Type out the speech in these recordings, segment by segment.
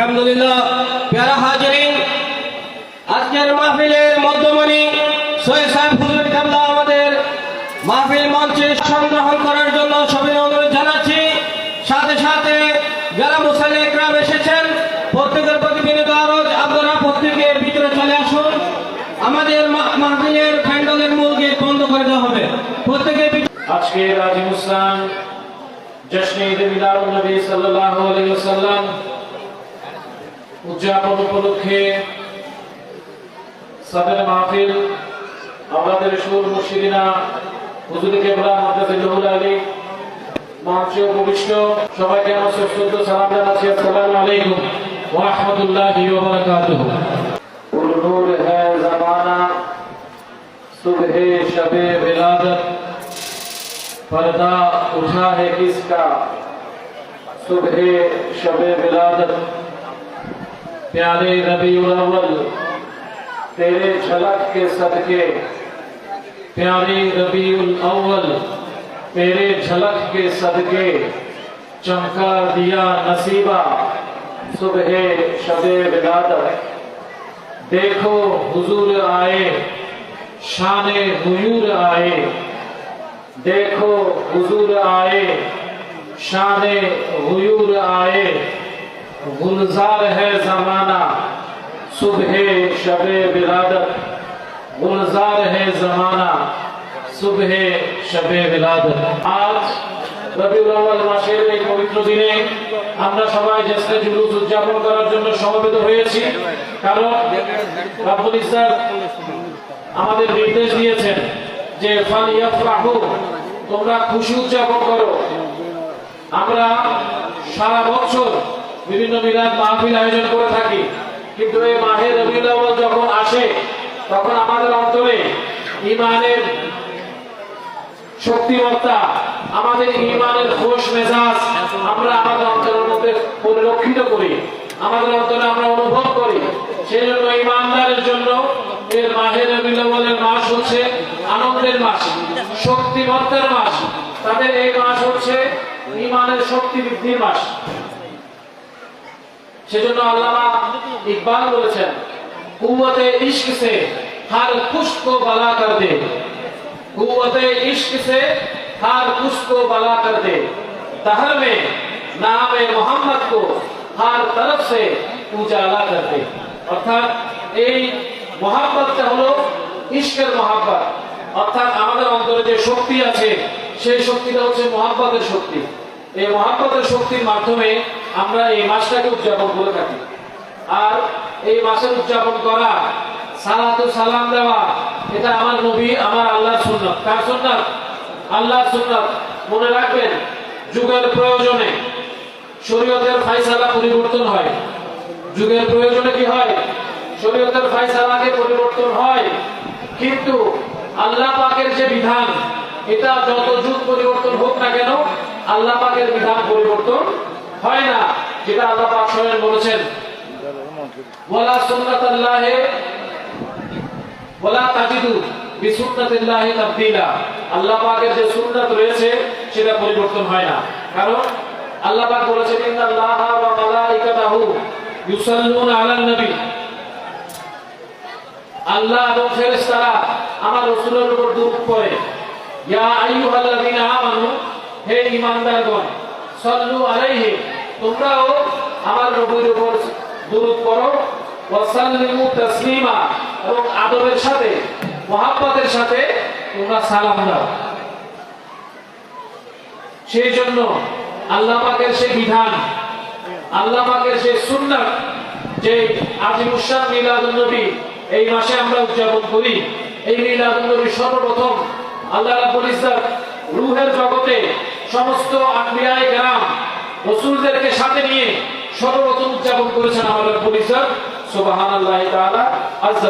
আলহামদুলিল্লাহ, প্যারা হাজিরিন, আজকের মাহফিলের মধ্যমণি সৈয়দ সাহেব হুজুর কাবলা আমাদের মাহফিল মঞ্চে সংগ্রহণ করার জন্য সবাই অনুরোধ জানাচ্ছি। সাথে সাথে যারা মুসাল্লি একরাম এসেছেন, প্রত্যেকের প্রতি বিনীত আরজ, আপনারা প্রত্যেকের ভিতরে চলে আসুন। আমাদের মাহফিলের প্যান্ডলের মূল গেট বন্ধ করে দেওয়া হবে। প্রত্যেকের আজকে রাজি মুসলাম জশ্নে ঈদ মিলাদ নবী সাল্লাল্লাহু আলাইহি ওয়াসাল্লাম উদযাপন উপলক্ষে সাদের মাহফিল আমাদের সুর মুর্শিদিনা হুজুর কেবলা মাদ্রাসাতুল আলী মঞ্চে উপবিষ্ট সবাইকে আমার শ্রেষ্ঠ সালাম জানাচ্ছি আসসালামু আলাইকুম ওয়া রাহমাতুল্লাহি ওয়া বারাকাতুহু নূর হ্যায় জামানা सुबह शबे विलादत पर्दा उठा है किसका सुबह शबे विलादत प्यारे रबी अव्वल तेरे झलक के सदके। प्यारे रबी अव्वल तेरे झलक के सदके। चमका दिया नसीबा, सुबह शबे विलादत। देखो हुजूर आए, शाने हुजूर आए। देखो हुजूर आए, शाने हुजूर आए। गुलजार है जमाना सुबह शबे विलादत गुलजार है जमाना সুবহে শবে বিলাদত আজ রবিউল আউয়াল মাসের এই পবিত্র দিনে আমরা সবাই জেসে জুলুস উদযাপন করার জন্য সমবেত হয়েছি কারণ রব্বুল ইজ্জত আমাদের নির্দেশ দিয়েছেন যে ফাল ইয়াফরাহু তোমরা খুশি উদযাপন করো আমরা সারা বছর বিভিন্ন মিলাদ মাহফিল আয়োজন করে থাকি। কিন্তু এই মাহে রবিউল আউয়াল যখন আসে, তখন আমাদের অন্তরে ইমানের শক্তিমত্তা, আমাদের ইমানের খোশ মেজাজ আমরা আমাদের অন্তরের মধ্যে পরিলক্ষিত করি। আমাদের অন্তরে আমরা অনুভব করি। সেই জন্য ইমানদারের জন্য এর মাহের রবিউলের মাস হচ্ছে আনন্দের মাস, শক্তিমত্তার মাস। তাদের এই মাস হচ্ছে ইমানের শক্তি বৃদ্ধির মাস। সেজন্য আল্লামা ইকবাল বলেছেন ইশক সে হার বালা কর দে। ইশক সে হার বালা কর দে। মে মোহাম্মদ কো হার তরফ সে উজালা কর দে। অর্থাৎ এই মহাব্বতটা হলো ইশকের মহাব্বত অর্থাৎ আমাদের অন্তরে যে শক্তি আছে, সেই শক্তিটা হচ্ছে মহাব্বতের শক্তি। এই মহাব্বতের শক্তির মাধ্যমে আমরা এই মাসটাকে উদযাপন করে থাকি। আর এই মাসের উদযাপন করা, সালাতু সালাম দেওয়া, এটা আমার নবী, আমার আল্লাহর সুন্নাত। কার সুন্নাত? আল্লাহর সুন্নাত। মনে রাখবেন, যুগের প্রয়োজনে শরীয়তের ফাইসালা পরিবর্তন হয়। যুগের প্রয়োজনে কি হয়? শরীয়তের ফাইসালাকে পরিবর্তন হয়। কিন্তু আল্লাহ পাকের যে বিধান, এটা যত যুগ পরিবর্তন হোক না কেন, আল্লাহ পাকের বিধান পরিবর্তন হয় না, যেটা আল্লাহ পাক স্বয়ং বলেছেন। ওয়ালা সুন্নাতাল্লাহে, ওয়ালা তাজিদু বিসুন্নাতিল্লাহি তাবদীলা। আল্লাহ পাকের যে সুন্নাত রয়েছে, সেটা পরিবর্তন হয় না। কারণ আল্লাহ পাক বলেছেন, ইন্নাল্লাহা ওয়া মালাইকাতাহু ইউসাল্লুনা আলান নবী। আল্লাহ এবং ফেরেশতারা আমার রাসূলের উপর দরুদ পড়ে। ইয়া আইয়ুহাল্লাযীনা আমানু, হে ঈমানদারগণ, সাল্লু আলাইহি তোমরাও আমার নবীর উপর দরুদ পড়ো। ওয়া সাল্লিমু তাসলিমা। এবং আদবের সাথে, মহাব্বতের সাথে তোমরা সালাম দাও। সেই জন্য আল্লাহ পাকের সেই বিধান, আল্লাহ পাকের সেই সুন্নাত, যে আজিমুসান মিলাদুন নবী এই মাসে আমরা উদযাপন করি। এই মিলাদুন নবী সর্বপ্রথম আল্লাহ রাব্বুল ইজ্জত রূহের জগতে সমস্ত আম্বিয়ায়ে কেরাম রাসূলদেরকে সাথে নিয়ে সর্বপ্রথম উদযাপন করেছেন আমাদের রাব্বুল ইজ্জত সুবহানাল্লাহি তাআলা, আজ্জা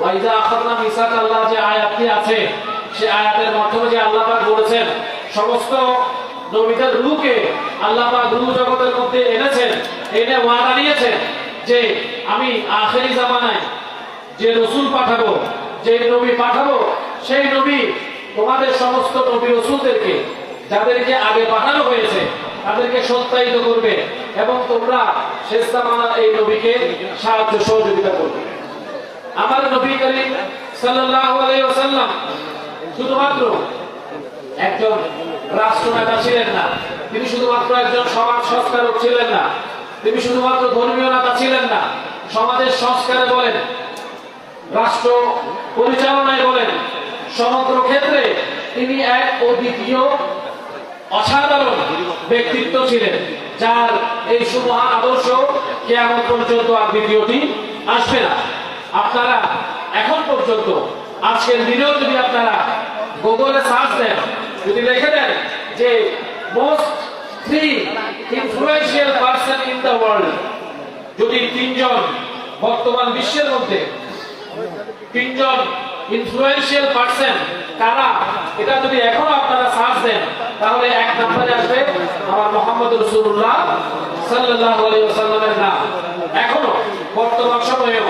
ওয়াইদা আখাদনা মিসাক আল্লাহ যে আয়াতটি আছে সেই আয়াতের মাধ্যমে যে আল্লাহ পাক বলেছেন, সমস্ত নবীদের রূহকে আল্লাহ পাক রূহ জগতের মধ্যে এনেছেন, এনে ওয়াদা নিয়েছেন যে আমি আখেরি জামানায় যে রসুল পাঠাবো, যে নবী পাঠাবো, সেই নবী তোমাদের সমস্ত নবী রসুলদেরকে যাদেরকে আগে পাঠানো হয়েছে, তাদেরকে সত্যায়িত করবে এবং তোমরা শেষদা মানা এই নবীকে সাহায্য সহযোগিতা করবে। আমার নবী করিম ওয়াসাল্লাম শুধুমাত্র একজন রাষ্ট্রনেতা ছিলেন না, তিনি শুধুমাত্র একজন সমাজ সংস্কারক ছিলেন না, তিনি শুধুমাত্র ধর্মীয় নেতা ছিলেন না, সমাজের সংস্কারে বলেন, রাষ্ট্র পরিচালনায় বলেন, সমগ্র ক্ষেত্রে তিনি এক অদ্বিতীয় অসাধারণ ব্যক্তিত্ব ছিলেন, যার এই সুমহান আদর্শ কেমন পর্যন্ত আর দ্বিতীয়টি আসবে না। আপনারা এখন পর্যন্ত আজকের দিনেও যদি আপনারা গুগলে সার্চ দেন, যদি লিখে দেন যে most three influential person in the world যদি তিনজন বর্তমান বিশ্বের মধ্যে তিনজন ইনফ্লুয়েন্সিয়াল পার্সন কারা এটা যদি এখন আপনারা সার্চ দেন তাহলে এক নম্বরে আসবে আমার মোহাম্মদ রসুল্লাহ সাল্লাল্লাহু আলাইহি ওয়াসাল্লামের নাম। এখনও বর্তমান সময়েও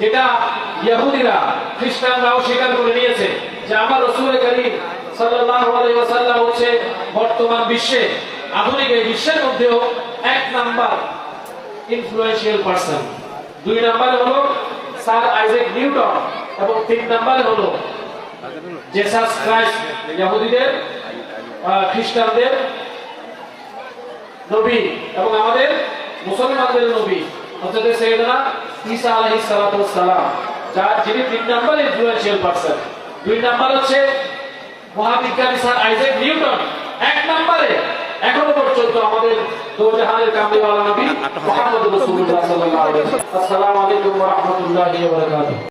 যেটা ইহুদিরা খ্রিস্টানরাও স্বীকার করে নিয়েছে যে আমার রসুল করিম সাল্লাল্লাহু আলাইহি হচ্ছে বর্তমান বিশ্বে আধুনিক এই বিশ্বের মধ্যেও এক নাম্বার ইনফ্লুয়েন্সিয়াল পার্সন দুই নম্বরে হলো স্যার আইজাক নিউটন এবং তিন নম্বরে হলো জেসাস ক্রাইস্ট ইহুদিদের আহ, খ্রিস্টানদের নবী এবং আমাদের মুসলমানদের নবী হযরত সাইয়েদনা ঈসা আলাইহিস সালাতু সালাম যার যিনি তিন নম্বর ইনফ্লুয়েন্সিয়াল পারসন। দুই নাম্বার হচ্ছে মহাবিজ্ঞানী স্যার আইজাক নিউটন। এক নম্বরে এখনও পর্যন্ত আমাদের দোজাহানের কামলিওয়ালা নবী মুহাম্মদ রাসূলুল্লাহ সাল্লাল্লাহু আলাইহি ওয়াসাল্লাম আসসালামু আলাইকুম ওয়া রাহমাতুল্লাহি ওয়া বারাকাতুহু।